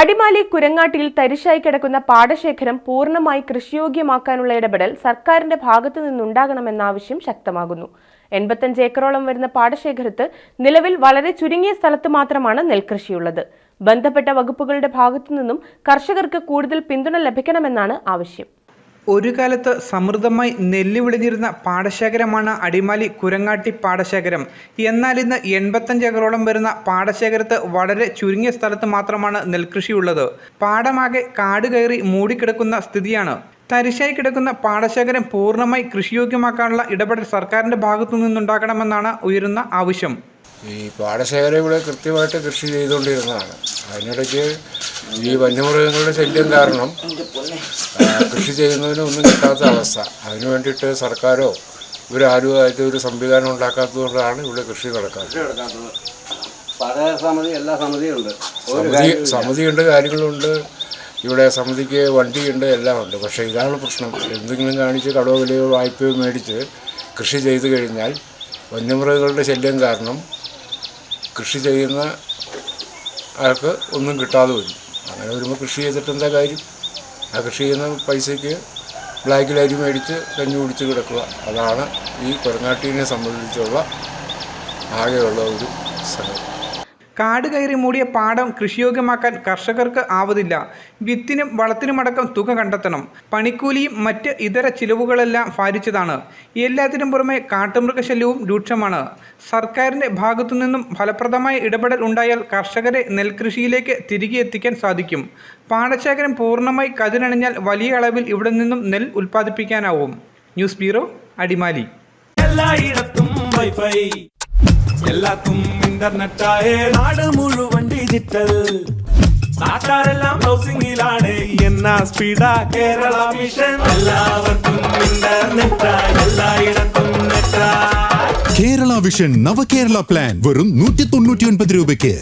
അടിമാലി കുരങ്ങാട്ടിയിൽ തരിശായി കിടക്കുന്ന പാടശേഖരം പൂർണമായി കൃഷിയോഗ്യമാക്കാനുള്ള ഇടപെടൽ സർക്കാരിന്റെ ഭാഗത്തു നിന്നുണ്ടാകണമെന്ന ആവശ്യം ശക്തമാകുന്നു. എൺപത്തഞ്ച് ഏക്കറോളം വരുന്ന പാടശേഖരത്ത് നിലവിൽ വളരെ ചുരുങ്ങിയ സ്ഥലത്ത് മാത്രമാണ് നെൽകൃഷിയുള്ളത്. ബന്ധപ്പെട്ട വകുപ്പുകളുടെ ഭാഗത്തു നിന്നും കർഷകർക്ക് കൂടുതൽ പിന്തുണ ലഭിക്കണമെന്നാണ് ആവശ്യം. ഒരു കാലത്ത് സമൃദ്ധമായി നെല്ല് വിളിഞ്ഞിരുന്ന പാടശേഖരമാണ് അടിമാലി കുരങ്ങാട്ടി പാടശേഖരം. എന്നാൽ ഇന്ന് എൺപത്തഞ്ച് ഏക്കറോളം വരുന്ന പാടശേഖരത്ത് വളരെ ചുരുങ്ങിയ സ്ഥലത്ത് മാത്രമാണ് നെൽകൃഷിയുള്ളത്. പാടമാകെ കാട് കയറി മൂടിക്കിടക്കുന്ന സ്ഥിതിയാണ്. തരിശായി കിടക്കുന്ന പാടശേഖരം പൂർണമായി കൃഷിയോഗ്യമാക്കാനുള്ള ഇടപെടൽ സർക്കാരിന്റെ ഭാഗത്തു നിന്നുണ്ടാകണമെന്നാണ് ഉയരുന്ന ആവശ്യം. ഈ പാടശേഖരം ഇവിടെ കൃത്യമായിട്ട് കൃഷി ചെയ്തുകൊണ്ടിരുന്നതാണ്. അതിനിടയ്ക്ക് ഈ വന്യമൃഗങ്ങളുടെ ശല്യം കാരണം കൃഷി ചെയ്യുന്നതിന് ഒന്നും കിട്ടാത്ത അവസ്ഥ. അതിനു വേണ്ടിയിട്ട് സർക്കാരോ ഇവരാരുമായിട്ട് ഒരു സംവിധാനം ഉണ്ടാക്കാത്തതുകൊണ്ടാണ് ഇവിടെ കൃഷി നടക്കാത്തത്. സമിതിയുണ്ട് കാര്യങ്ങളുണ്ട്. ഇവിടെ സമിതിക്ക് വണ്ടിയുണ്ട് എല്ലാം ഉണ്ട്. പക്ഷേ ഇതാണ് പ്രശ്നം. എന്തെങ്കിലും കാണിച്ച് കടവോ വിലയോ വായ്പയോ മേടിച്ച് കൃഷി ചെയ്തു കഴിഞ്ഞാൽ വന്യമൃഗങ്ങളുടെ ശല്യം കാരണം കൃഷി ചെയ്യുന്ന ആൾക്ക് ഒന്നും കിട്ടാതെ വരും. അങ്ങനെ വരുമ്പോൾ കൃഷി ചെയ്തിട്ട് എന്താ കാര്യം? ആ കൃഷി ചെയ്യുന്ന പൈസയ്ക്ക് ബ്ലാക്കിൽ അരി മേടിച്ച് കഞ്ഞി കുടിച്ച് കിടക്കുക. അതാണ് ഈ കൊരങ്ങാട്ടീനെ സംബന്ധിച്ചുള്ള ആകെയുള്ള ഒരു സംഗതി കാട് കയറി മൂടിയ പാടം കൃഷിയോഗ്യമാക്കാൻ കർഷകർക്ക് ആവതില്ല. വിത്തിനും വളത്തിനുമടക്കം തുക കണ്ടെത്തണം. പണിക്കൂലിയും മറ്റ് ഇതര ചിലവുകളെല്ലാം ഭാരിച്ചതാണ്. എല്ലാത്തിനും പുറമെ കാട്ടുമൃഗശല്യവും രൂക്ഷമാണ്. സർക്കാരിന്റെ ഭാഗത്തു നിന്നും ഫലപ്രദമായ ഇടപെടൽ ഉണ്ടായാൽ കർഷകരെ നെൽകൃഷിയിലേക്ക് തിരികെ എത്തിക്കാൻ സാധിക്കും. പാടശേഖരം പൂർണമായി കതിരണിഞ്ഞാൽ വലിയ അളവിൽ ഇവിടെ നിന്നും നെൽ ഉൽപ്പാദിപ്പിക്കാനാവും. News bureau Adimali. എല്ലായിടത്തും എല്ലാത്തും ഇന്റർനെറ്റായേ നാട് മുഴുവൻ ഡിജിറ്റൽ നാട്ടാരെല്ലാം ബ്രൗസിംഗിലാണ് എന്നാ സ്പീഡാ കേരള മിഷൻ എല്ലാവർക്കും ഇന്റർനെറ്റായി എല്ലായിടത്തും കേരള വിഷൻ നവകേരള പ്ലാൻ വെറും നൂറ്റി തൊണ്ണൂറ്റി ഒൻപത് രൂപയ്ക്ക്.